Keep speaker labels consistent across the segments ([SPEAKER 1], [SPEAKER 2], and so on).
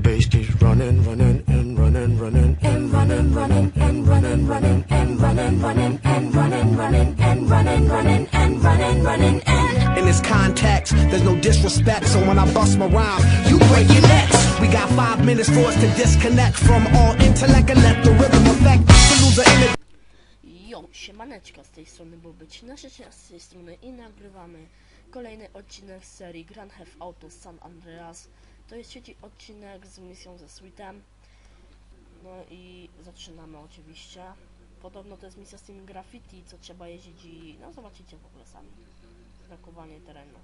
[SPEAKER 1] bass keeps running, running, and running, running, and running, running, and running, running, and running, running, and running, running, and running, running, and running, running, and.
[SPEAKER 2] In this context, there's no disrespect, so when I bust my rhyme, you break your necks. We got five minutes for us to disconnect from all intellect and let the rhythm affect the loser in it.
[SPEAKER 3] Jo, siemaneczko z tej strony Bobyć, nasze z tej strony i nagrywamy kolejny odcinek z serii Grand Theft Auto San Andreas. To jest trzeci odcinek z misją ze Sweetem. No i zaczynamy oczywiście. Podobno to jest misja z tym graffiti, co trzeba jeździć i no zobaczycie w ogóle sami. Znakowanie terenu.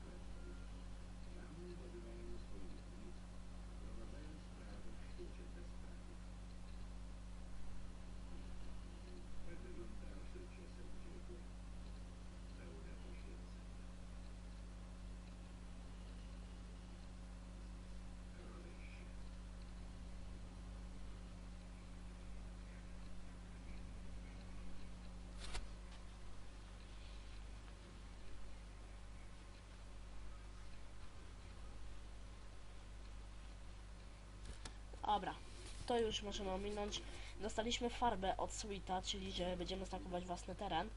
[SPEAKER 3] Dobra, to już możemy ominąć. Dostaliśmy farbę od Sweeta, czyli że będziemy stakować własny teren.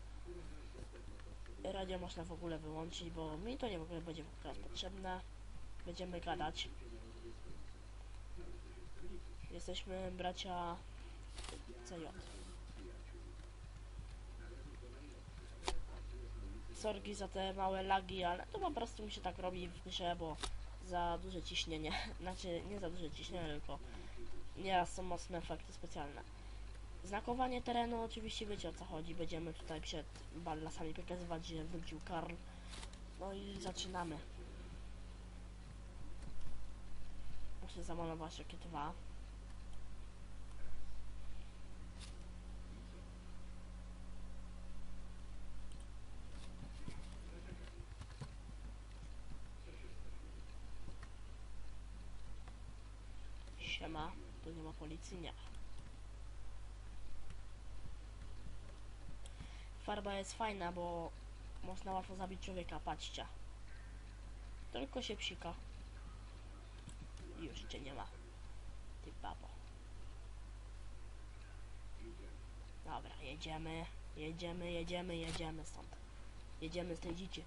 [SPEAKER 3] Radio można w ogóle wyłączyć, bo mi to nie w ogóle będzie potrzebne. Będziemy gadać. Jesteśmy bracia CJ. Sorgi za te małe lagi, ale to po prostu mi się tak robi w grze, bo za duże ciśnienie. Znaczy, nie za duże ciśnienie, tylko nieraz są mocne efekty specjalne. Znakowanie terenu, oczywiście wiecie o co chodzi. Będziemy tutaj przed ballasami pokazywać, że wrócił Karl. No i zaczynamy. Muszę zamalować jakie dwa. Siema, tu nie ma policji, nie. Farba jest fajna, bo można łatwo zabić człowieka, patrzcie. Tylko się psika. Już cię nie ma. Ty babo. Dobra, jedziemy, jedziemy, jedziemy, jedziemy stąd. Jedziemy z tej dziczy.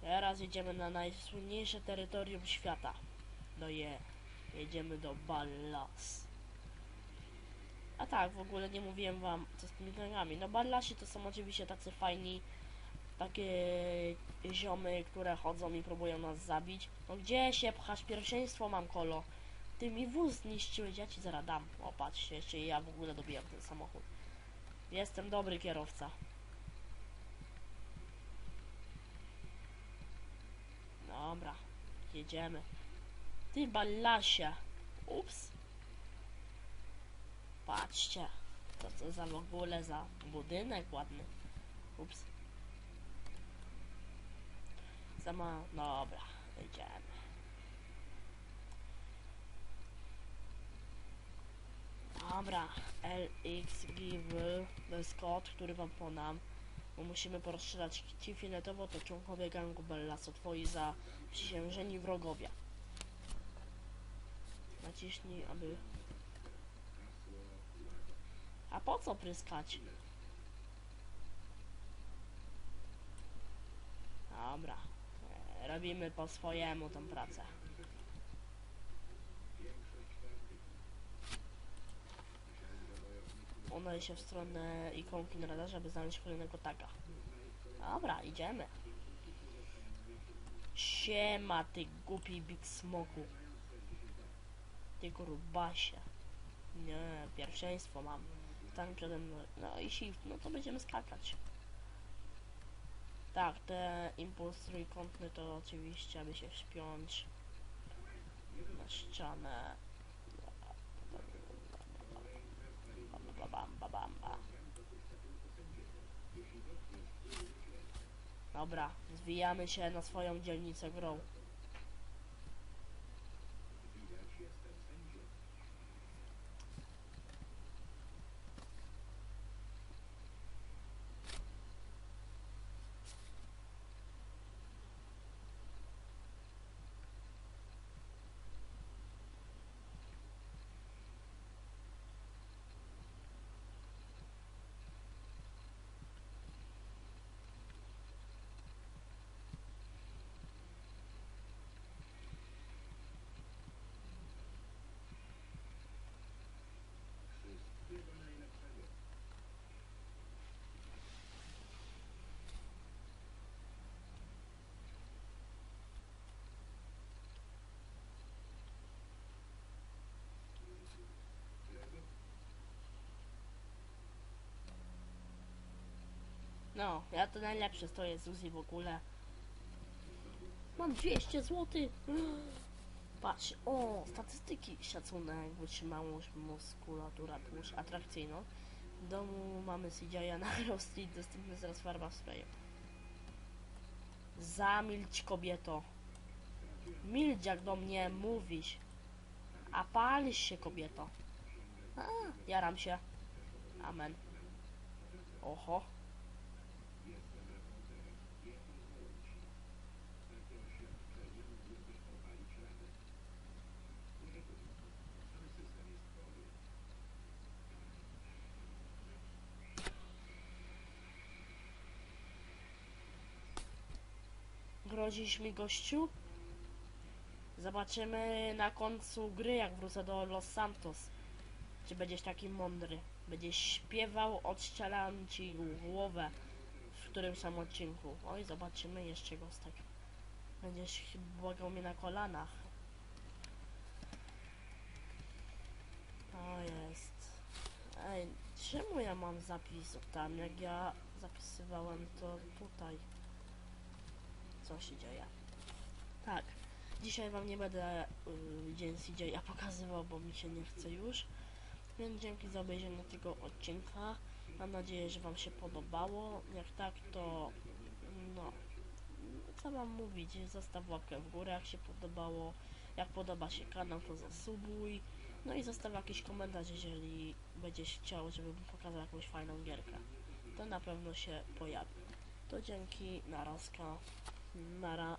[SPEAKER 3] Teraz jedziemy na najsłynniejsze terytorium świata. No je. Jedziemy do Ballas. A tak, w ogóle nie mówiłem wam, co z tymi gangami. No Ballasi to są oczywiście tacy fajni, takie ziomy, które chodzą i próbują nas zabić. No gdzie się pchasz? Pierwszeństwo mam, kolo. Ty mi wóz zniszczyłeś, ja ci zaraz dam. O, patrzcie, jeszcze ja w ogóle dobijam ten samochód. Jestem dobry kierowca. Dobra, jedziemy. Ty ballasie. Ups. Patrzcie. To co za w ogóle za budynek ładny. Ups. Sama, dobra, jedziemy. Dobra, LX give to jest kod, który wam podam bo musimy porozstrzelać ci to członkowie gangu Bellaso twoi za przysiężeni wrogowie. Naciśnij, aby... A po co pryskać? Dobra. E, Robimy po swojemu tą pracę. Ona się w stronę ikonki na radarze, aby znaleźć kolejnego taga. Dobra, idziemy. Siema, ty głupi Big Smoku. Ty grubasie. Nie, pierwszeństwo mam. Stań przede mną. No i shift, no to będziemy skakać. Tak, te impuls trójkątny to oczywiście, aby się wspiąć na ścianę. Dobra, zwijamy się na swoją dzielnicę grą. No, ja to najlepsze stoję z Uzi w ogóle. Mam 200 zł. Patrz, o, statystyki szacunek, wytrzymałość, muskulatura, tłuszcz, atrakcyjność. W domu mamy CJ'a na Hero dostępny zaraz farba w sprayu. Zamilcz kobieto. Milcz jak do mnie mówisz. A palisz się kobieto. A, jaram się. Amen. Oho. Mi gościu? Zobaczymy na końcu gry, jak wrócę do Los Santos. Czy będziesz taki mądry? Będziesz śpiewał, odścielam ci głowę w którymś tam odcinku. Oj, zobaczymy jeszcze gostek. Będziesz błagał mnie na kolanach. O jest. Ej, czemu ja mam zapis tam, jak ja zapisywałem to tutaj? Co się dzieje? Tak. Dzisiaj wam nie będę y, dzień CJ'a pokazywał, bo mi się nie chce już. Więc dzięki za obejrzenie tego odcinka. Mam nadzieję, że wam się podobało. Jak tak, to no co mam mówić? Zostaw łapkę w górę, jak się podobało. Jak podoba się kanał, to zasubuj. No i zostaw jakiś komentarz, jeżeli będziesz chciał, żebym pokazał jakąś fajną gierkę. To na pewno się pojawi. To dzięki, narazka, nada